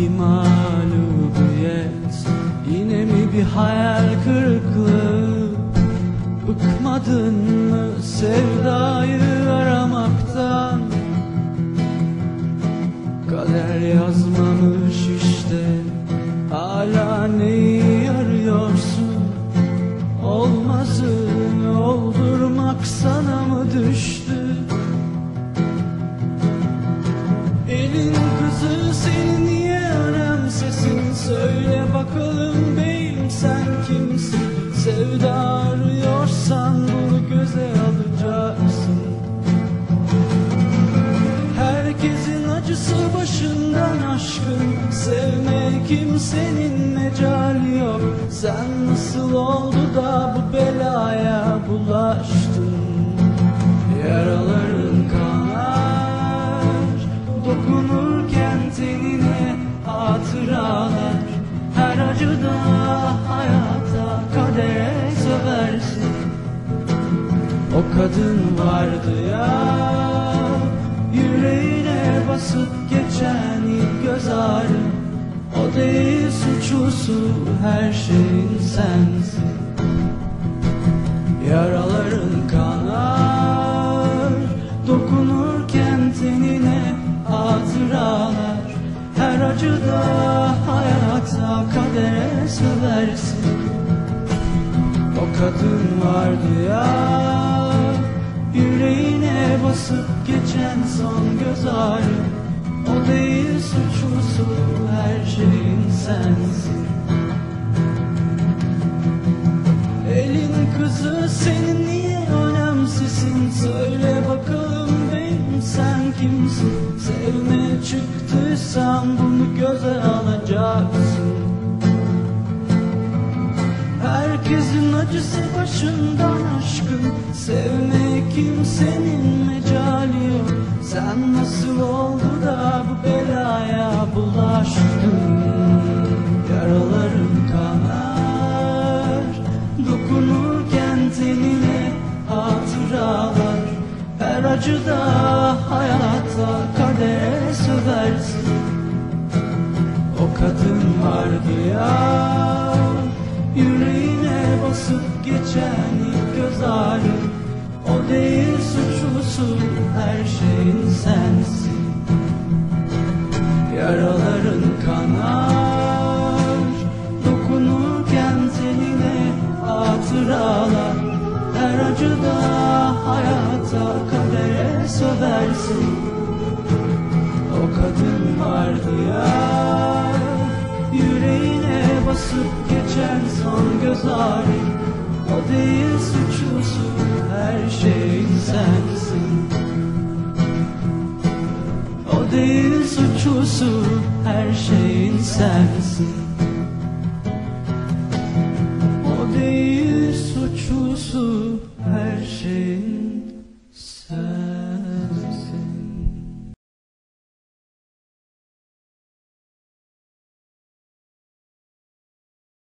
Bir mağlubiyet? Yine mi bir hayal kırıklığı? Bıkmadın mı sevdayı neyi arıyorsun? Olmazı oldurmak sana mı düştü? Elin kızı seni niye önemsesin? Söyle bakalım kimsenin mecali yok. Sen nasıl oldu da bu belaya bulaştın? Yaraların kanar. Dokunurken tenine hatıralar. Her acıda hayata kadere söversin O kadın vardı ya Yüreğine basıp geçen ilk göz ağrı. O değil suçlusu her şeyin sensin. Yaraların kanar Dokunurken tenine hatıralar. Her acıda hayata kadere söversin O kadın vardı ya Yüreğine basıp geçen son göz ağrı O değil suçlusu kimsin? Sevmeye çıktıysan bunu göze alacaksın. Herkesin acısı başından aşkın. Sevmeye kimsenin mecali yok. Sen nasıl oldu da bu belaya Acıda hayata kadere söversin O kadın vardı ya Yüreğine basıp geçen göz ağrı. O değil suçlusu her şeyin sensin. Yaraların kanar Dokunurken tenine hatıralar Her acıda hayata kadere söversin. O kadın vardı ya Yüreğine basıp geçen son göz ağrı O değil suçlusu her şeyin sensin. O değil suçlusu her şeyin sensin